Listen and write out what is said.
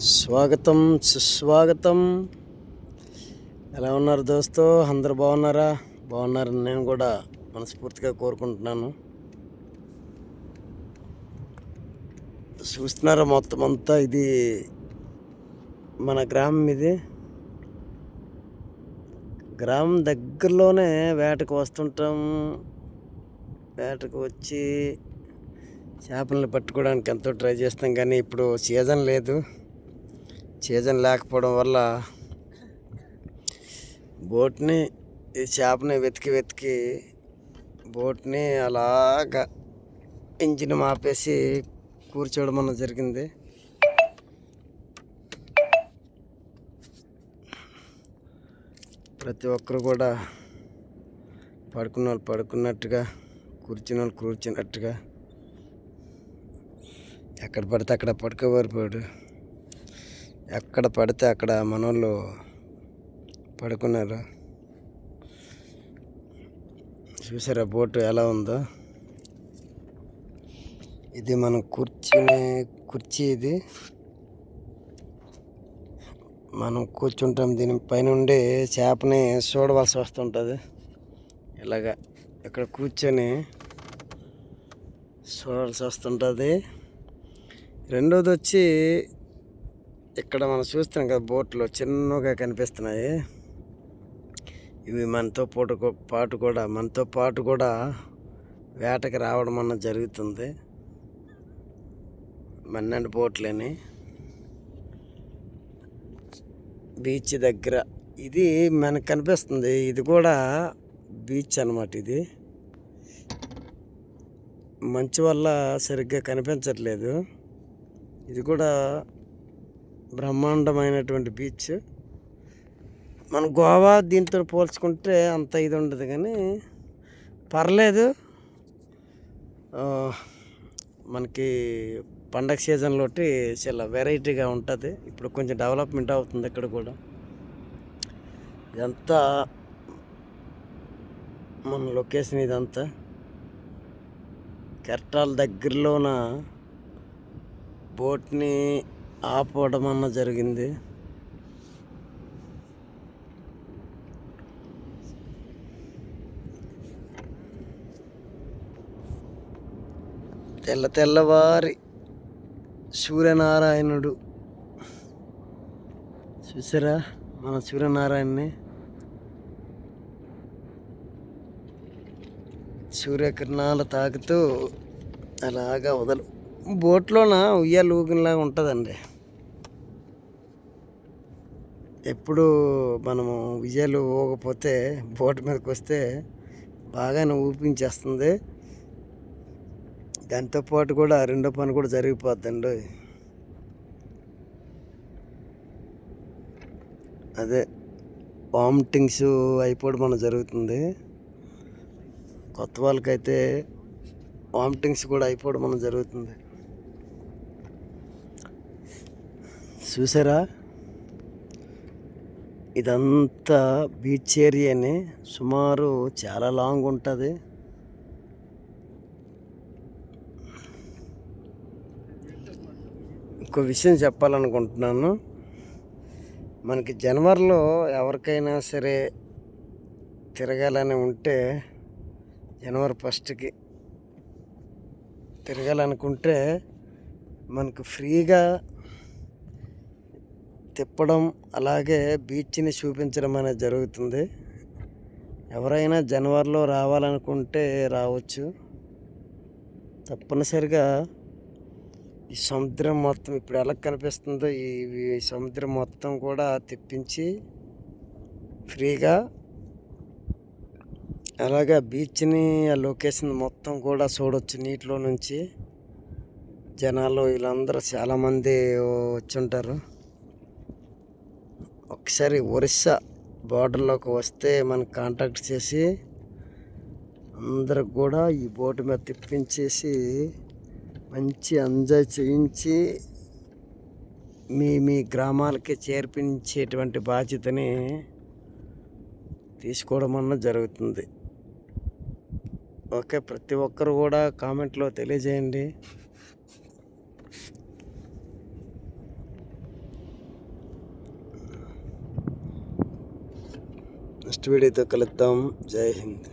స్వాగతం సుస్వాగతం. ఎలా ఉన్నారు దోస్తో? అందరు బాగున్నారా? బాగున్నారని నేను కూడా మనస్ఫూర్తిగా కోరుకుంటున్నాను. చూస్తున్నారా మొత్తం అంతా? ఇది మన గ్రామం ఇది. గ్రామం దగ్గరలోనే వేటకు వస్తుంటాం. వేటకు వచ్చి చేపలను పట్టుకోవడానికి ఎంతో ట్రై చేస్తాం కానీ ఇప్పుడు సీజన్ లేదు. సీజన్ లేకపోవడం వల్ల బోట్ని ఈ చేపని వెతికి వెతికి బోట్ని అలాగా ఇంజిన్ మాపేసి కూర్చోవడం అన్న జరిగింది. ప్రతి ఒక్కరు కూడా పడుకున్న వాళ్ళు పడుకున్నట్టుగా కూర్చున్న వాళ్ళు కూర్చున్నట్టుగా ఎక్కడ పడితే అక్కడ పడుకోబారిపోయాడు ఎక్కడ పడితే అక్కడ మనోళ్ళు పడుకున్నారు. చూసారా బోటు ఎలా ఉందో? ఇది మనం కూర్చునే కుర్చీ ఇది. మనం కూర్చుంటాం దీని పైన ఉండి చేపని చూడవలసి వస్తుంటుంది. ఇలాగా ఇక్కడ కూర్చొని చూడాల్సి వస్తుంటుంది. రెండోది వచ్చి ఇక్కడ మనం చూస్తున్నాం కదా బోట్లు చిన్నగా కనిపిస్తున్నాయి ఇవి మనతో పాటు పాటు కూడా మనతో పాటు కూడా వేటకి రావడం అన్న జరుగుతుంది. మన్నెండు బోట్లని. బీచ్ దగ్గర. ఇది మనకు కనిపిస్తుంది. ఇది కూడా బీచ్ అన్నమాట ఇది. మంచు వల్ల సరిగ్గా కనిపించట్లేదు. ఇది కూడా బ్రహ్మాండమైనటువంటి బీచ్ మన గోవా దీంతో పోల్చుకుంటే అంత ఇది ఉండదు కానీ పర్లేదు. మనకి పండగ సీజన్లో చాలా వెరైటీగా ఉంటుంది. ఇప్పుడు కొంచెం డెవలప్మెంట్ అవుతుంది ఇక్కడ కూడా. ఇదంతా మన లొకేషన్ ఇదంతా. కెరటాల దగ్గరలోన బోట్ని ఆపడం అన్న జరిగింది. తెల్ల తెల్లవారి సూర్యనారాయణుడు. చూసారా మన సూర్యనారాయణని సూర్యకిరణాలు తాకుతూ అలాగా వదలు. బోట్లోన ఉయ్యాలు ఊగినలాగా ఉంటుందండి. ఎప్పుడు మనము ఉయ్యాలు ఊగపోతే బోట్ మీదకి వస్తే బాగానే ఊపించేస్తుంది. దాంతోపాటు కూడా రెండో పని కూడా జరిగిపోద్దండి. అదే వామిటింగ్స్ అయిపోవడం మనం జరుగుతుంది. కొత్త వాళ్ళకైతే వామిటింగ్స్ కూడా అయిపోవడం మనం జరుగుతుంది. చూసారా? ఇదంతా బీచ్ ఏరియానే. సుమారు చాలా లాంగ్ ఉంటుంది. ఇంకో విషయం చెప్పాలనుకుంటున్నాను. మనకి జనవరిలో ఎవరికైనా సరే తిరగాలని ఉంటే జనవరి ఫస్ట్కి తిరగాలనుకుంటే మనకు ఫ్రీగా తిప్పడం అలాగే బీచ్ని చూపించడం అనేది జరుగుతుంది. ఎవరైనా జనవరిలో రావాలనుకుంటే రావచ్చు. తప్పనిసరిగా ఈ సముద్రం మొత్తం ఇప్పుడు ఎలా కనిపిస్తుందో ఈ సముద్రం మొత్తం కూడా తెప్పించి ఫ్రీగా అలాగే బీచ్ని ఆ లొకేషన్ మొత్తం కూడా చూడొచ్చు నీటిలో నుంచి. జనాలు వీళ్ళందరూ చాలామంది వచ్చి ఉంటారు. ఒకసారి ఒరిస్సా బార్డర్లోకి వస్తే మనం కాంటాక్ట్ చేసి అందరికి కూడా ఈ బోటు మీద తిప్పించేసి మంచి ఎంజాయ్ చేయించి మీ మీ గ్రామాలకి చేర్పించేటువంటి బాధ్యతని తీసుకోవడం అన్న జరుగుతుంది. ఓకే ప్రతి ఒక్కరు కూడా కామెంట్లో తెలియజేయండి. నెక్స్ట్ వీడియోతో కలుద్దాం జై హింద్